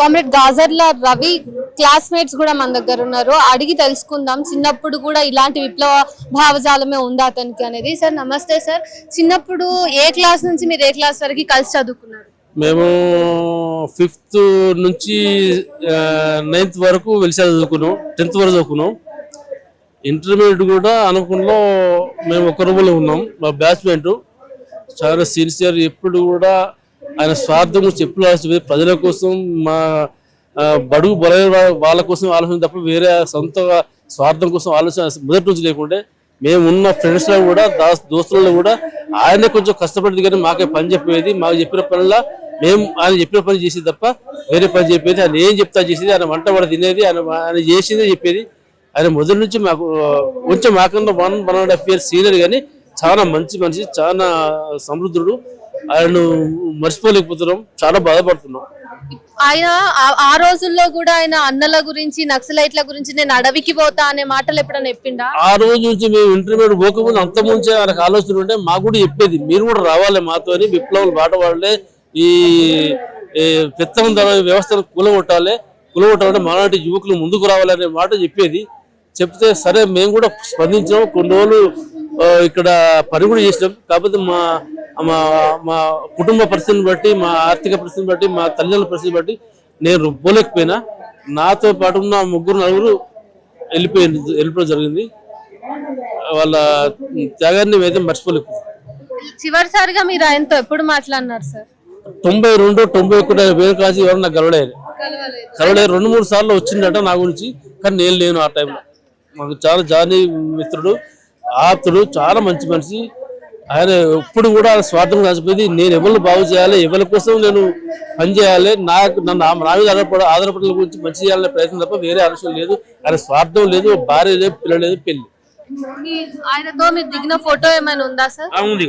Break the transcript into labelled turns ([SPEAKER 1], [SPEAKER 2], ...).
[SPEAKER 1] Comrade Gajarla Ravi classmates కూడా మన దగ్గర ఉన్నారు. అడిగి తెలుసుకుందాం. చిన్నప్పుడు కూడా ఇలాంటి విప్లవ భావజాలమే ఉందా అతనికి అనేది. సార్ నమస్తే సార్. చిన్నప్పుడు ఏ క్లాస్ నుంచి మీరు ఏ క్లాస్ వరకు కలిసి చదువుకున్నారు?
[SPEAKER 2] మేము ఫిఫ్త్ నుంచి నైన్త్ వరకు వెలిసి చదువుకున్నాం. టెన్త్ వరకు చదువుకున్నాం. ఇంటర్మీడియట్ కూడా అనుకున్నలో మేము ఒక రూమ్లో ఉన్నాం. మా బ్యాచ్మెంట్. చాలా సిన్సియర్. ఎప్పుడు కూడా ఆయన స్వార్థం చెప్పులు ఎప్పుడు ప్రజల కోసం మా బడుగు బల వాళ్ళ కోసం ఆలోచన తప్ప వేరే సొంత స్వార్థం కోసం ఆలోచన మొదటి నుంచి లేకుంటే మేము ఉన్న ఫ్రెండ్స్లో కూడా దాస్ దోస్తులలో కూడా ఆయనే కొంచెం కష్టపడింది కానీ మాకే పని చెప్పేది. మాకు చెప్పిన పనిలా మేము ఆయన చెప్పిన పని చేసేది తప్ప వేరే పని చెప్పేది. ఆయన ఏం చెప్తా చేసేది. ఆయన వంట వాడు తినేది. ఆయన ఆయన చేసిందే చెప్పేది. ఆయన మొదటి నుంచి మాకు కొంచెం మాకన్నా one one and half year senior కానీ చాలా మంచి మనిషి చాలా సమృద్ధుడు. ఆయనను మర్చిపోలేకపోతున్నాం. చాలా బాధపడుతున్నాం.
[SPEAKER 1] ఆయన ఆ- రోజుల్లో కూడా ఆయన అన్నల గురించి నక్సలైట్ల గురించి నేను అడవికి పోతా అనే మాటలు ఎప్పుడైనా చెప్పిండా?
[SPEAKER 2] ఆ రోజు నుంచి మేము ఇంటర్మీడియట్ పోకముందు అంత ముంచే ఆయనకు ఆలోచన ఉంటే మాకు కూడా చెప్పేది మీరు కూడా రావాలి మాతో అని విప్లవం బాట వాళ్ళే ఈ పెత్తనం ధర వ్యవస్థను కూలగొట్టాలి కూలగొట్టాలంటే మాలాంటి యువకులు ముందుకు రావాలనే మాట చెప్పేది. చెప్తే సరే మేము కూడా స్పందించాం కొన్ని రోజులు ఇక్కడ పని కూడా చేసినాం కాకపోతే మా మా మా కుటుంబ పరిస్థితిని బట్టి మా ఆర్థిక పరిస్థితిని బట్టి మా తల్లిదండ్రుల పరిస్థితిని బట్టి నేను పోలేకపోయినా. నాతో పాటు ఉన్న ముగ్గురు నలుగురు వెళ్ళిపోయింది వెళ్ళిపోవడం జరిగింది. వాళ్ళ త్యాగాన్ని అయితే మర్చిపోలేకపోయింది
[SPEAKER 1] చివరిసారిగా మీరు ఆయనతో ఎప్పుడు మాట్లాడినారు సార్?
[SPEAKER 2] తొంభై రెండు తొంభై ఒకటి వేరు కాసి ఎవరు నాకు గలవలేదు. గలవలేదు. రెండు మూడు సార్లు వచ్చిందట నా గురించి కానీ నేను లేను ఆ టైంలో మాకు చాలా జానీ మిత్రుడు ఆప్తుడు చాలా మంచి మనిషి. ఆయన ఎప్పుడు కూడా స్వార్థం కలిసిపోయింది నేను ఎవరిని బాగు చేయాలి ఎవరి కోసం నేను పనిచేయాలి నాకు నన్ను నా మీద ఆధారపడ ఆధారపడల గురించి మంచి చేయాలనే ప్రయత్నం తప్ప వేరే ఆలోచన లేదు. ఆయన స్వార్థం లేదు భార్య లేదు పిల్లలు లేదు
[SPEAKER 1] పెళ్ళి. ఆయనతో మీరు దిగిన ఫోటో ఏమైనా ఉందా సార్?
[SPEAKER 2] ఉంది